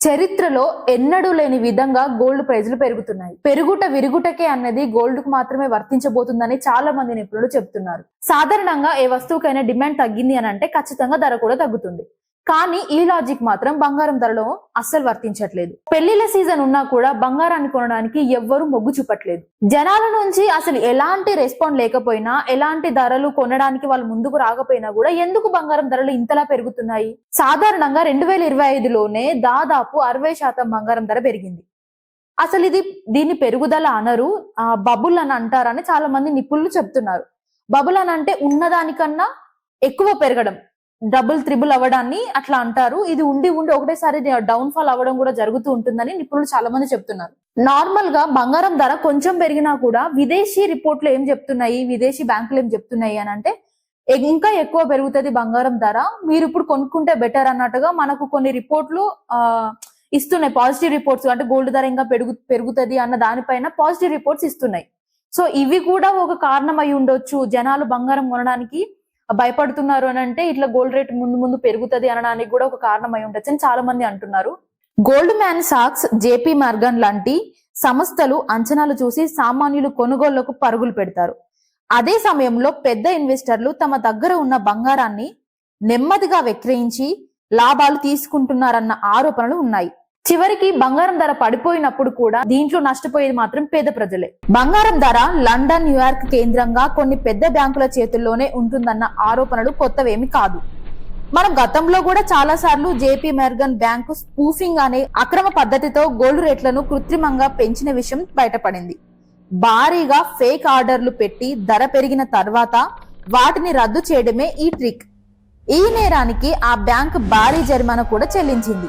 చరిత్రలో ఎన్నడూ లేని విధంగా గోల్డ్ ప్రైజులు పెరుగుతున్నాయి. పెరుగుట విరుగుటకే అన్నది గోల్డ్కు మాత్రమే వర్తించబోతుందని చాలా మంది నిపుణులు చెప్తున్నారు సాధారణంగా ఏ వస్తువుకైనా డిమాండ్ తగ్గింది అని అంటే ఖచ్చితంగా ధర కూడా తగ్గుతుంది. కానీ ఈ లాజిక్ మాత్రం బంగారం ధరలో అస్సలు వర్తించట్లేదు. పెళ్ళిళ్ళ సీజన్ ఉన్నా కూడా బంగారాన్ని కొనడానికి ఎవ్వరూ మొగ్గు చూపట్లేదు. జనాల నుంచి అసలు ఎలాంటి రెస్పాండ్ లేకపోయినా ఎలాంటి ధరలు కొనడానికి వాళ్ళు ముందుకు రాకపోయినా కూడా ఎందుకు బంగారం ధరలు ఇంతలా పెరుగుతున్నాయి? సాధారణంగా రెండు వేల ఇరవై ఐదులోనే దాదాపు అరవై శాతం బంగారం ధర పెరిగింది. అసలు ఇది దీన్ని పెరుగుదల అనరు ఆ, బబుల్ అని అంటారని చాలా మంది నిపుణులు చెప్తున్నారు. బబుల్ అని అంటే ఉన్నదానికన్నా ఎక్కువ పెరగడం. డబుల్ త్రిబుల్ అవ్వడాన్ని అట్లా అంటారు. ఇది ఉండి ఉండి ఒకటేసారి డౌన్ ఫాల్ అవ్వడం కూడా జరుగుతూ ఉంటుందని నిపుణులు చాలా మంది చెప్తున్నారు. నార్మల్గా బంగారం ధర కొంచెం పెరిగినా కూడా విదేశీ రిపోర్ట్లు ఏం చెప్తున్నాయి? విదేశీ బ్యాంకులు ఏం చెప్తున్నాయి అని అంటే ఇంకా ఎక్కువ పెరుగుతుంది బంగారం ధర. మీరు ఇప్పుడు కొనుక్కుంటే బెటర్ అన్నట్టుగా మనకు కొన్ని రిపోర్ట్లు ఆ ఇస్తున్నాయి. పాజిటివ్ రిపోర్ట్స్ అంటే గోల్డ్ ధర ఇంకా పెరుగు పెరుగుతుంది అన్న దానిపైన పాజిటివ్ రిపోర్ట్స్ ఇస్తున్నాయి. సో ఇవి కూడా ఒక కారణం అయి ఉండొచ్చు. జనాలు బంగారం కొనడానికి భయపడుతున్నారు అని అంటే ఇట్లా గోల్డ్ రేట్ ముందు ముందు పెరుగుతుంది అనడానికి కూడా ఒక కారణం అయి ఉండొచ్చు అని చాలా మంది అంటున్నారు గోల్డ్ మ్యాన్ సాక్స్ జేపీ మార్గన్ లాంటి సంస్థలు అంచనాలు చూసి సామాన్యులు కొనుగోళ్ళకు పరుగులు పెడతారు. అదే సమయంలో పెద్ద ఇన్వెస్టర్లు తమ దగ్గర ఉన్న బంగారాన్ని నెమ్మదిగా విక్రయించి లాభాలు తీసుకుంటున్నారన్న ఆరోపణలు ఉన్నాయి. చివరికి బంగారం ధర పడిపోయినప్పుడు కూడా దీంట్లో నష్టపోయేది మాత్రం పేద ప్రజలే. బంగారం ధర లండన్ న్యూయార్క్ కేంద్రంగా కొన్ని పెద్ద బ్యాంకుల చేతుల్లోనే ఉంటుందన్న ఆరోపణలు కొత్తవేమి కాదు. మనం గతంలో కూడా చాలా సార్లు జేపీ మెర్గన్ బ్యాంకు స్పూఫింగ్ అనే అక్రమ పద్ధతితో గోల్డ్ రేట్లను కృత్రిమంగా పెంచిన విషయం బయటపడింది. భారీగా ఫేక్ ఆర్డర్లు పెట్టి ధర పెరిగిన తర్వాత వాటిని రద్దు చేయడమే ఈ ట్రిక్. ఈ నేరానికి ఆ బ్యాంక్ భారీ జరిమానా కూడా చెల్లించింది.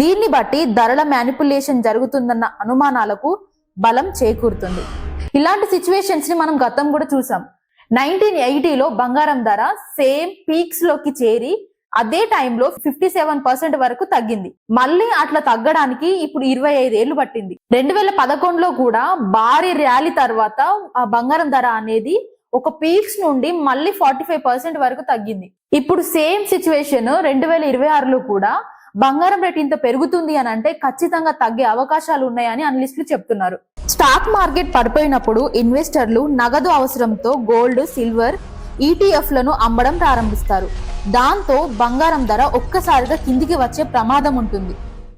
దీన్ని బట్టి ధరల మ్యానిపులేషన్ జరుగుతుందన్న అనుమానాలకు బలం చేకూరుతుంది. ఇలాంటి సిచ్యువేషన్స్ని మనం గతం కూడా చూసాం. నైన్టీన్ ఎయిటీలో బంగారం ధర సేమ్ పీక్స్లోకి చేరి అదే టైంలో ఫిఫ్టీ సెవెన్ పర్సెంట్ వరకు తగ్గింది. మళ్ళీ అట్లా తగ్గడానికి ఇప్పుడు ఇరవై ఐదేళ్ళు పట్టింది. రెండు వేల పదకొండులో కూడా భారీ ర్యాలీ తర్వాత ఆ బంగారం ధర అనేది ఒక పీక్స్ నుండి మళ్ళీ ఫార్టీ ఫైవ్ పర్సెంట్ వరకు తగ్గింది. ఇప్పుడు సేమ్ సిచ్యువేషన్ రెండు వేల ఇరవై ఆరులో కూడా బంగారం రేట్ ఇంత పెరుగుతుంది అని అంటే ఖచ్చితంగా తగ్గే అవకాశాలు ఉన్నాయని అనలిస్టులు చెప్తున్నారు. స్టాక్ మార్కెట్ పడిపోయినప్పుడు ఇన్వెస్టర్లు నగదు అవసరంతో గోల్డ్ సిల్వర్ ఈటీఎఫ్లను అమ్మడం ప్రారంభిస్తారు. దాంతో బంగారం ధర ఒక్కసారిగా కిందికి వచ్చే ప్రమాదం ఉంటుంది.